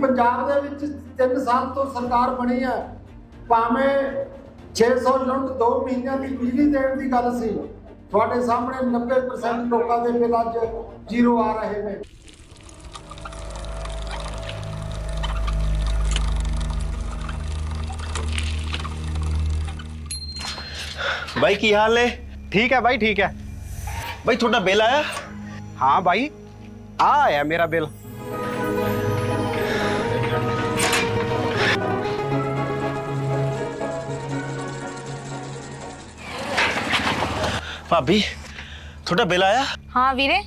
ਪੰਜਾਬ ਦੇ ਵਿੱਚ 3 ਸਾਲ ਤੋਂ ਸਰਕਾਰ ਬਣੀ ਹੈ ਭਾਵੇਂ 600 ਯੂਨਿਟ 2 ਮਹੀਨਿਆਂ ਦੀ ਬਿਜਲੀ ਦੇਣ ਦੀ ਗੱਲ ਸੀ ਤੁਹਾਡੇ ਸਾਹਮਣੇ 90% ਲੋਕਾਂ ਦੇ ਬਿੱਲ ਅੱਜ ਜ਼ੀਰੋ ਆ ਰਹੇ ਨੇ। ਬਾਈ ਕੀ ਹਾਲ ਨੇ? ਠੀਕ ਹੈ ਬਾਈ ਠੀਕ ਹੈ। ਬਾਈ ਤੁਹਾਡਾ ਬਿੱਲ ਆਇਆ? ਹਾਂ ਬਾਈ। ਆ ਆਇਆ ਮੇਰਾ ਬਿੱਲ। ਭਾਬੀ ਤੁਹਾਡਾ ਬਿੱਲ ਆਇਆ? ਹਾਂ ਵੀਰੇ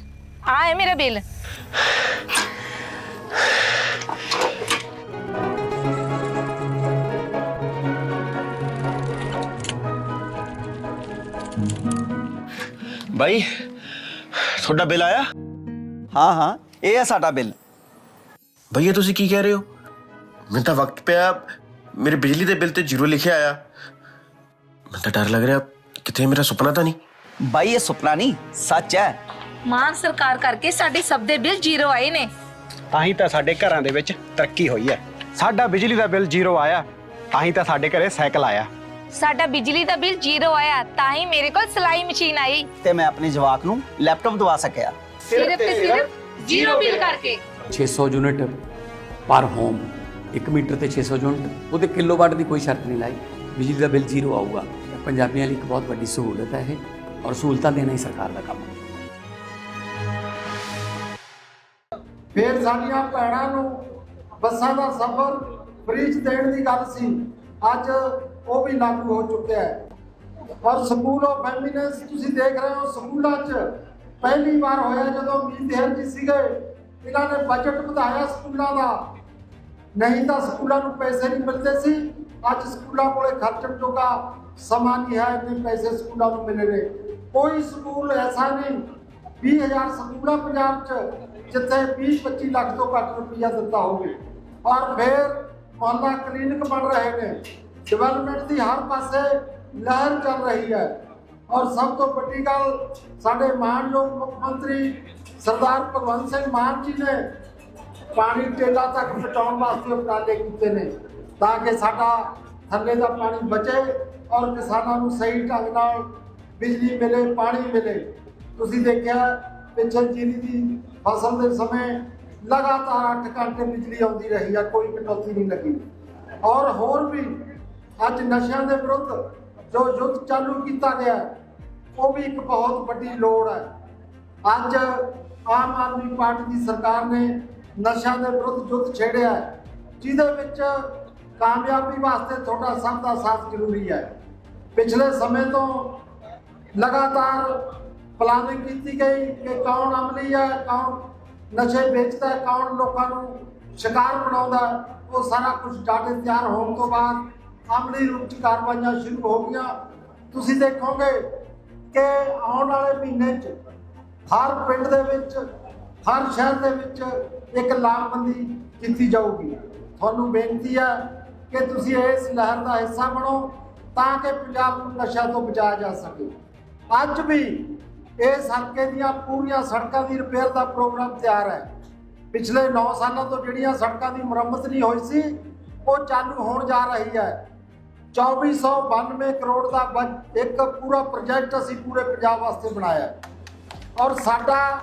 ਆ ਹੈ ਮੇਰਾ ਬਿੱਲ। ਬਾਈ ਤੁਹਾਡਾ ਬਿੱਲ ਆਇਆ? ਹਾਂ ਹਾਂ ਇਹ ਹੈ ਸਾਡਾ ਬਿੱਲ। ਭਈਆ ਤੁਸੀਂ ਕੀ ਕਹਿ ਰਹੇ ਹੋ? ਮੈਨੂੰ ਤਾਂ ਵਕਤ ਪਿਆ ਮੇਰੇ ਬਿਜਲੀ ਦੇ ਬਿੱਲ ਤੇ ਜ਼ੀਰੋ ਲਿਖਿਆ ਆਇਆ। ਮੈਨੂੰ ਤਾਂ ਡਰ ਲੱਗ ਰਿਹਾ ਕਿਤੇ ਮੇਰਾ ਸੁਪਨਾ ਤਾਂ ਨਹੀਂ। ਬਾਈ ਇਹ ਸੁਪਨਾ ਨਹੀਂ ਸੱਚ ਹੈ। ਮਾਨ ਸਰਕਾਰ ਕਰਕੇ ਸਾਡੇ ਸਭ ਦੇ ਬਿੱਲ ਜ਼ੀਰੋ ਆਏ ਨੇ। ਤਾਂ ਹੀ ਤਾਂ ਸਾਡੇ ਘਰਾਂ ਦੇ ਵਿੱਚ ਤਰੱਕੀ ਹੋਈ ਹੈ। ਸਾਡਾ ਬਿਜਲੀ ਦਾ ਬਿੱਲ ਜ਼ੀਰੋ ਆਇਆ ਤਾਂ ਹੀ ਤਾਂ ਸਾਡੇ ਘਰੇ ਸਾਈਕਲ ਆਇਆ। ਸਾਡਾ ਬਿਜਲੀ ਦਾ ਬਿੱਲ ਜ਼ੀਰੋ ਆਇਆ ਤਾਂ ਹੀ ਮੇਰੇ ਕੋਲ ਸਿਲਾਈ ਮਸ਼ੀਨ ਆਈ। ਤੇ ਮੈਂ ਆਪਣੇ ਜਵਾਕ ਨੂੰ ਲੈਪਟਾਪ ਦਵਾ ਸਕਿਆ। ਸਿਰਫ ਤੇ ਸਿਰਫ ਜ਼ੀਰੋ ਬਿੱਲ ਕਰਕੇ। 600 ਯੂਨਿਟ ਪਰ ਹੋਮ 1 ਮੀਟਰ ਤੇ 600 ਯੂਨਿਟ ਉਹਦੇ ਕਿਲੋਵਾਟ ਦੀ ਕੋਈ ਸ਼ਰਤ ਨਹੀਂ ਲਾਈ। ਬਿਜਲੀ ਦਾ ਬਿੱਲ ਜ਼ੀਰੋ ਆਊਗਾ। ਪੰਜਾਬੀਆਂ ਲਈ ਇੱਕ ਬਹੁਤ ਵੱਡੀ ਸਹੂਲਤ ਹੈ ਇਹ। ਔਰ ਸਹੂਲਤਾਂ ਦੇਣਾ ਹੀ ਸਰਕਾਰ ਦਾ ਕੰਮ। ਹੈ ਫਿਰ ਸਾਡੀਆਂ ਭੈਣਾਂ ਨੂੰ ਬੱਸਾਂ ਦਾ ਸਫ਼ਰ ਫ੍ਰੀ 'ਚ ਦੇਣ ਦੀ ਗੱਲ ਸੀ। ਅੱਜ ਉਹ ਵੀ ਲਾਗੂ ਹੋ ਚੁੱਕਿਆ ਹੈ। ਔਰ ਸਕੂਲ ਆਫ ਫੈਮਿਨੈਂਸ ਤੁਸੀਂ ਦੇਖ ਰਹੇ ਹੋ ਸਕੂਲਾਂ 'ਚ ਪਹਿਲੀ ਵਾਰ ਹੋਇਆ ਜਦੋਂ ਮੀਤ ਹੈਰ ਜੀ ਸੀਗੇ। ਇਹਨਾਂ ਨੇ ਬਜਟ ਵਧਾਇਆ ਸਕੂਲਾਂ ਦਾ। ਨਹੀਂ ਤਾਂ ਸਕੂਲਾਂ ਨੂੰ ਪੈਸੇ ਨਹੀਂ ਮਿਲਦੇ ਸੀ। ਅੱਜ ਸਕੂਲਾਂ ਕੋਲੇ ਖਰਚਣ ਜੋਗਾ ਸਮਾਂ ਨਹੀਂ ਹੈ ਇੰਨੇ ਪੈਸੇ ਸਕੂਲਾਂ ਨੂੰ ਮਿਲੇ ਨੇ। ਕੋਈ ਸਕੂਲ ਐਸਾ ਨਹੀਂ 20000 ਸਕੂਲ ਆ ਪੰਜਾਬ 'ਚ, ਜਿੱਥੇ 20-25 ਲੱਖ ਤੋਂ ਘੱਟ ਰੁਪਈਆ ਦਿੱਤਾ ਹੋਵੇ। ਔਰ ਫਿਰ ਮਹੱਲਾ ਕਲੀਨਿਕ ਬਣ ਰਹੇ ਨੇ। ਡਿਵੈਲਪਮੈਂਟ ਦੀ ਹਰ ਪਾਸੇ ਲਹਿਰ ਚੱਲ ਰਹੀ ਹੈ। ਔਰ ਸਭ ਤੋਂ ਵੱਡੀ ਗੱਲ, ਸਾਡੇ ਮਾਨਯੋਗ ਮੁੱਖ ਮੰਤਰੀ ਸਰਦਾਰ ਭਗਵੰਤ ਸਿੰਘ ਮਾਨ ਜੀ ਨੇ ਪਾਣੀ ਟੇਲਾ ਤੱਕ ਪਹੁੰਚਾਉਣ ਵਾਸਤੇ ਉਪਰਾਲੇ ਕੀਤੇ ਨੇ। ਤਾਂ ਕਿ ਸਾਡਾ ਥੱਲੇ ਦਾ ਪਾਣੀ ਬਚੇ ਔਰ ਕਿਸਾਨਾਂ ਨੂੰ ਸਹੀ ਢੰਗ ਨਾਲ ਬਿਜਲੀ ਮਿਲੇ, ਪਾਣੀ ਮਿਲੇ। ਤੁਸੀਂ ਦੇਖਿਆ ਪਿੱਛੇ ਜੀਰੀ ਦੀ ਫਸਲ ਦੇ ਸਮੇਂ ਲਗਾਤਾਰ 8 ਘੰਟੇ ਬਿਜਲੀ ਆਉਂਦੀ ਰਹੀ ਆ, ਕੋਈ ਕਟੌਤੀ ਨਹੀਂ ਲੱਗੀ। ਔਰ ਹੋਰ ਵੀ ਅੱਜ ਨਸ਼ਿਆਂ ਦੇ ਵਿਰੁੱਧ ਜੋ ਯੁੱਧ ਚਾਲੂ ਕੀਤਾ ਗਿਆ, ਉਹ ਵੀ ਇੱਕ ਬਹੁਤ ਵੱਡੀ ਲੋੜ ਹੈ। ਅੱਜ ਆਮ ਆਦਮੀ ਪਾਰਟੀ ਦੀ ਸਰਕਾਰ ਨੇ ਨਸ਼ਿਆਂ ਦੇ ਵਿਰੁੱਧ ਯੁੱਧ ਛੇੜਿਆ, ਜਿਹਦੇ ਵਿੱਚ ਕਾਮਯਾਬੀ ਵਾਸਤੇ ਤੁਹਾਡਾ ਸਭ ਦਾ ਸਾਥ ਜ਼ਰੂਰੀ ਹੈ। ਪਿਛਲੇ ਸਮੇਂ ਤੋਂ ਲਗਾਤਾਰ ਪਲਾਨਿੰਗ ਕੀਤੀ ਗਈ ਕਿ ਕੌਣ ਅਮਲੀ ਹੈ, ਕੌਣ ਨਸ਼ੇ ਵੇਚਦਾ ਹੈ, ਕੌਣ ਲੋਕਾਂ ਨੂੰ ਸ਼ਿਕਾਰ ਬਣਾਉਂਦਾ ਉਹ ਸਾਰਾ ਕੁਝ ਡਾਟੇ ਤਿਆਰ ਹੋਣ ਤੋਂ ਬਾਅਦ ਅਮਲੀ ਰੂਪ ਚ ਕਾਰਵਾਈਆਂ ਸ਼ੁਰੂ ਹੋ ਗਈਆਂ। ਤੁਸੀਂ ਦੇਖੋਗੇ ਕਿ ਆਉਣ ਵਾਲੇ ਮਹੀਨੇ 'ਚ ਹਰ ਪਿੰਡ ਦੇ ਵਿੱਚ, ਹਰ ਸ਼ਹਿਰ ਦੇ ਵਿੱਚ ਇੱਕ ਲਾਮਬੰਦੀ ਕੀਤੀ ਜਾਊਗੀ। ਤੁਹਾਨੂੰ ਬੇਨਤੀ ਹੈ ਕਿ ਤੁਸੀਂ ਇਸ ਲਹਿਰ ਦਾ ਹਿੱਸਾ ਬਣੋ ਤਾਂ ਕਿ ਪੰਜਾਬ ਨੂੰ ਨਸ਼ਾ ਤੋਂ ਬਚਾਇਆ ਜਾ ਸਕੇ। ਅੱਜ ਵੀ ਇਸ ਹਲਕੇ ਦੀਆਂ ਪੂਰੀਆਂ ਸੜਕਾਂ ਦੀ ਰਿਪੇਅਰ ਦਾ ਪ੍ਰੋਗਰਾਮ ਤਿਆਰ ਹੈ। ਪਿਛਲੇ 9 ਸਾਲਾਂ ਤੋਂ ਜਿਹੜੀਆਂ ਸੜਕਾਂ ਦੀ ਮੁਰੰਮਤ ਨਹੀਂ ਹੋਈ ਸੀ, ਉਹ ਚਾਲੂ ਹੋਣ ਜਾ ਰਹੀ ਹੈ। 2492 ਕਰੋੜ ਦਾ ਬਜ- ਇੱਕ ਪੂਰਾ ਪ੍ਰੋਜੈਕਟ ਅਸੀਂ ਪੂਰੇ ਪੰਜਾਬ ਵਾਸਤੇ ਬਣਾਇਆ ਔਰ ਸਾਡਾ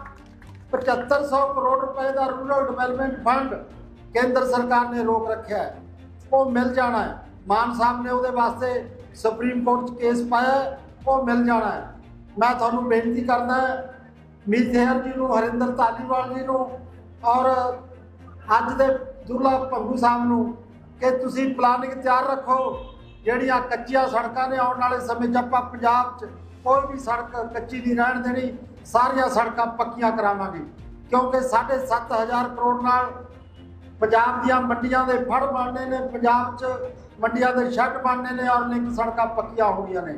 7500 ਕਰੋੜ ਰੁਪਏ ਦਾ ਰੂਰਲ ਡਿਵੈਲਪਮੈਂਟ ਫੰਡ ਕੇਂਦਰ ਸਰਕਾਰ ਨੇ ਰੋਕ ਰੱਖਿਆ ਹੈ। ਉਹ ਮਿਲ ਜਾਣਾ ਹੈ। ਮਾਨ ਸਾਹਿਬ ਨੇ ਉਹਦੇ ਵਾਸਤੇ ਸੁਪਰੀਮ ਕੋਰਟ 'ਚ ਕੇਸ ਪਾਇਆ ਉਹ ਮਿਲ ਜਾਣਾ ਹੈ। ਮੈਂ ਤੁਹਾਨੂੰ ਬੇਨਤੀ ਕਰਦਾ ਮੀਥੇਰ ਜੀ ਨੂੰ, ਹਰਿੰਦਰ ਧਾਲੀਵਾਲ ਜੀ ਨੂੰ ਔਰ ਅੱਜ ਦੇ ਦੁਰਲਾ ਭੰਗੂ ਸਾਹਿਬ ਨੂੰ ਕਿ ਤੁਸੀਂ ਪਲਾਨਿੰਗ ਤਿਆਰ ਰੱਖੋ, ਜਿਹੜੀਆਂ ਕੱਚੀਆਂ ਸੜਕਾਂ ਨੇ ਆਉਣ ਵਾਲੇ ਸਮੇਂ 'ਚ ਆਪਾਂ ਪੰਜਾਬ 'ਚ ਕੋਈ ਵੀ ਸੜਕ ਕੱਚੀ ਨਹੀਂ ਰਹਿਣ ਦੇਣੀ, ਸਾਰੀਆਂ ਸੜਕਾਂ ਪੱਕੀਆਂ ਕਰਾਵਾਂਗੇ। ਕਿਉਂਕਿ 7.5000 ਕਰੋੜ ਨਾਲ ਪੰਜਾਬ ਦੀਆਂ ਮੰਡੀਆਂ ਦੇ ਫੜ ਬਣਨੇ ਨੇ, ਪੰਜਾਬ 'ਚ ਮੰਡੀਆਂ ਦੇ ਸ਼ੈੱਡ ਬਣਨੇ ਨੇ ਔਰ ਲਿੰਕ ਸੜਕਾਂ ਪੱਕੀਆਂ ਹੋਣੀਆਂ ਨੇ।